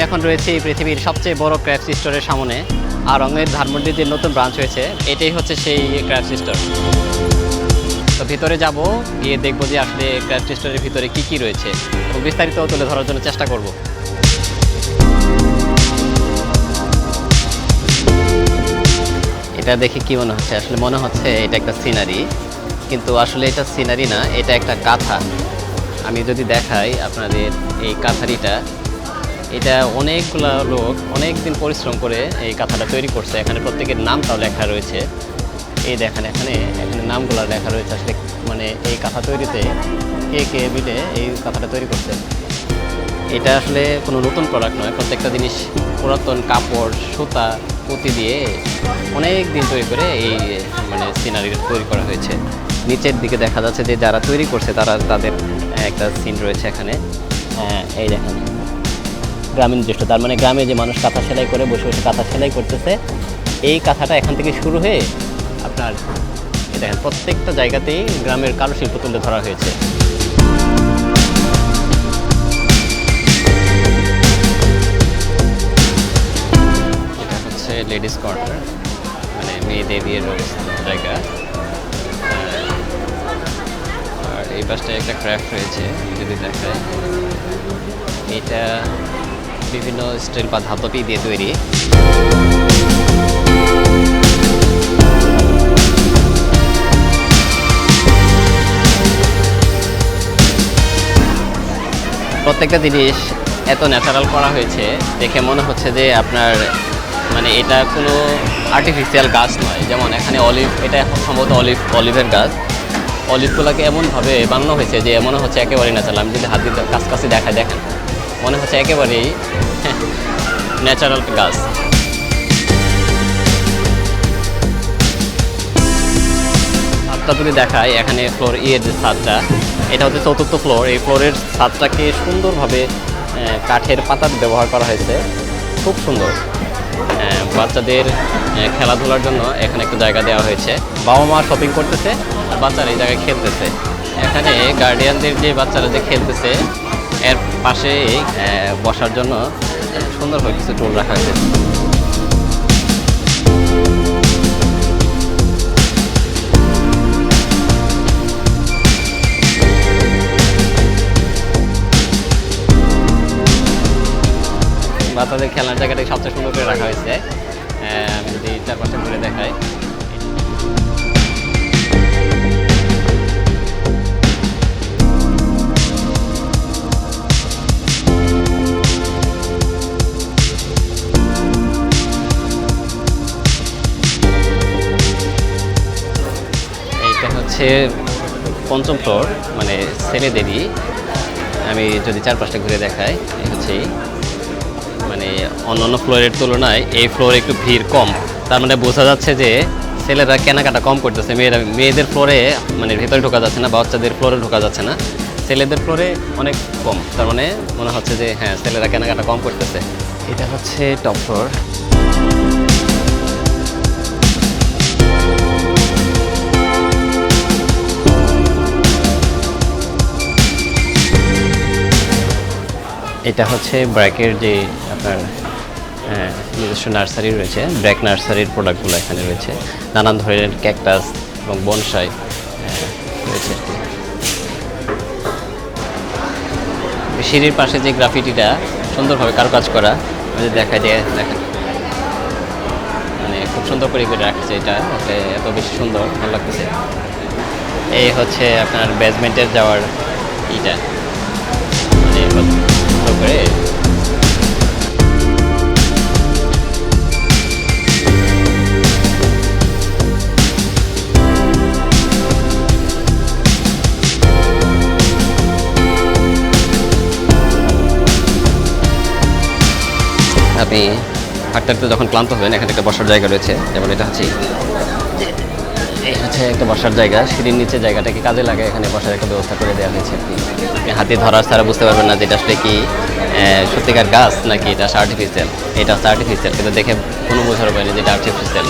আমি এখন রয়েছি পৃথিবীর সবচেয়ে বড় ক্র্যাপস স্টোরের সামনে। আর রঙের ধানমন্ডির যে নতুন ব্রাঞ্চ হয়েছে, এটাই হচ্ছে সেই ক্র্যাপস স্টোর। তো ভিতরে যাব, গিয়ে দেখব যে আসলে ক্র্যাপস স্টোরের ভিতরে কি কি রয়েছে। বিস্তারিত তুলে ধরার জন্য চেষ্টা করব। এটা দেখে কি মনে হচ্ছে? আসলে মনে হচ্ছে এটা একটা সিনারি, কিন্তু আসলে এটা সিনারি না, এটা একটা কাঁথা। আমি যদি দেখাই আপনাদের এই কাঁথারিটা এটা অনেকগুলা লোক অনেক দিন পরিশ্রম করে এই কাঁথাটা তৈরি করছে। এখানে প্রত্যেকের নামটাও লেখা রয়েছে। এই দেখেন এখানে এখানে নামগুলো লেখা রয়েছে। আসলে মানে এই কাঁথা তৈরিতে কে কে মিলে এই কাঁথাটা তৈরি করছে। এটা আসলে কোনো নতুন প্রোডাক্ট নয়। প্রত্যেকটা জিনিস পুরাতন কাপড় সুতা পুঁতি দিয়ে অনেক দিন তৈরি করে এই মানে সিনারি তৈরি করা হয়েছে। নিচের দিকে দেখা যাচ্ছে যে যারা তৈরি করছে তারা তাদের একটা সিন রয়েছে এখানে। হ্যাঁ, এই দেখেন। গ্রামীণ দৃশ্য তার মানে গ্রামে যে মানুষ কাঁথা সেলাই করে, বসে বসে কাঁথা সেলাই করতেছে, এই কাঁথাটা এখান থেকে শুরু হয়ে আপনার দেখেন, প্রত্যেকটা জায়গাতেই গ্রামের কারুশিল্প তুলে ধরা হয়েছে। এটা হচ্ছে লেডিস কোয়ার্টার মানে মেয়েদের ব্যবস্থা জায়গা। আর এই পাশটায় একটা ক্র্যাফট রয়েছে, যদি দেখায়। এটা বিভিন্ন স্টিল বা ধাতবি দিয়ে তৈরি। প্রত্যেকটা জিনিস এত ন্যাচারাল করা হয়েছে, দেখে মনে হচ্ছে যে আপনার মানে এটা কোনো আর্টিফিশিয়াল গাছ নয়। যেমন এখানে অলিভ এটা সম্ভবত অলিভ অলিভের গাছ। অলিভগুলোকে এমনভাবে বানানো হয়েছে যে মনে হচ্ছে একেবারেই ন্যাচারাল আমি যদি হাত দিয়ে কাছাকাছি দেখায় দেখেন। মনে হচ্ছে একেবারেই ন্যাচারাল গাছ। যদি দেখায় এখানে ফ্লোর ইয়ের যে ছাদটা, এটা হচ্ছে চতুর্থ ফ্লোর এই ফ্লোরের ছাদটাকে সুন্দরভাবে কাঠের পাতা ব্যবহার করা হয়েছে। খুব সুন্দর। বাচ্চাদের খেলাধুলার জন্য এখানে একটা জায়গা দেওয়া হয়েছে। বাবা মা শপিং করতেছে, আর বাচ্চারা এই জায়গায় খেলতেছে। এখানে গার্ডিয়ানদের যে বাচ্চারা যে খেলতেছে, এর পাশে বসার জন্য সুন্দরভাবে কিছু টুল রাখা হয়েছে। বাচ্চাদের খেলার জায়গাটাকে সবচেয়ে সুন্দর করে রাখা হয়েছে। আমি যদি চারপাশে ঘুরে দেখাই। এইটা হচ্ছে পঞ্চম ফ্লোর মানে ছেলেদেরই আমি যদি চারপাশটা ঘুরে দেখাই হচ্ছে। মানে অন্যান্য ফ্লোরের তুলনায় এই ফ্লোরে একটু ভিড় কম। তার মানে বোঝা যাচ্ছে যে ছেলেরা কেনাকাটা কম করতেছে, মেয়েরা, মেয়েদের ফ্লোরে মানে ভেতরে ঢোকা যাচ্ছে না, বাচ্চাদের ফ্লোরে ঢোকা যাচ্ছে না। ছেলেদের ফ্লোরে অনেক কম। তার মানে মনে হচ্ছে যে হ্যাঁ ছেলেরা কেনাকাটা কম করতেছে। এটা হচ্ছে টপ ফ্লোর এটা হচ্ছে ব্র্যাকের যে আপনার নিজস্ব নার্সারি রয়েছে। ব্র্যাক নার্সারির প্রোডাক্টগুলো এখানে রয়েছে। নানান ধরনের ক্যাকটাস এবং বনসাই রয়েছে সিঁড়ির পাশে যে গ্রাফিটিটা, সুন্দরভাবে কারুকাজ করা, আমি যদি দেখাই দিয়ে দেখেন মানে খুব সুন্দর করে রাখছে এটা, এত বেশি সুন্দর ভালো লাগতেছে। এই হচ্ছে আপনার বেসমেন্টের যাওয়ার ইটা। আপনি হাঁটতে হাঁটতে যখন ক্লান্ত হবেন এখানে একটা বসার জায়গা রয়েছে যেমন এটা হচ্ছে এই হচ্ছে একটা বসার জায়গা। সিঁড়ির নিচে জায়গাটাকে কাজে লাগে, এখানে বসার একটা ব্যবস্থা করে দেওয়া হয়েছে হাতে ধরার ছাড়া বুঝতে পারবেন না যে এটা আসলে কি সত্যিকার গাছ নাকি এটা আর্টিফিশিয়াল এটা হচ্ছে আর্টিফিশিয়াল কিন্তু দেখে কোনো বোঝার পারেনি যে এটা আর্টিফিশিয়াল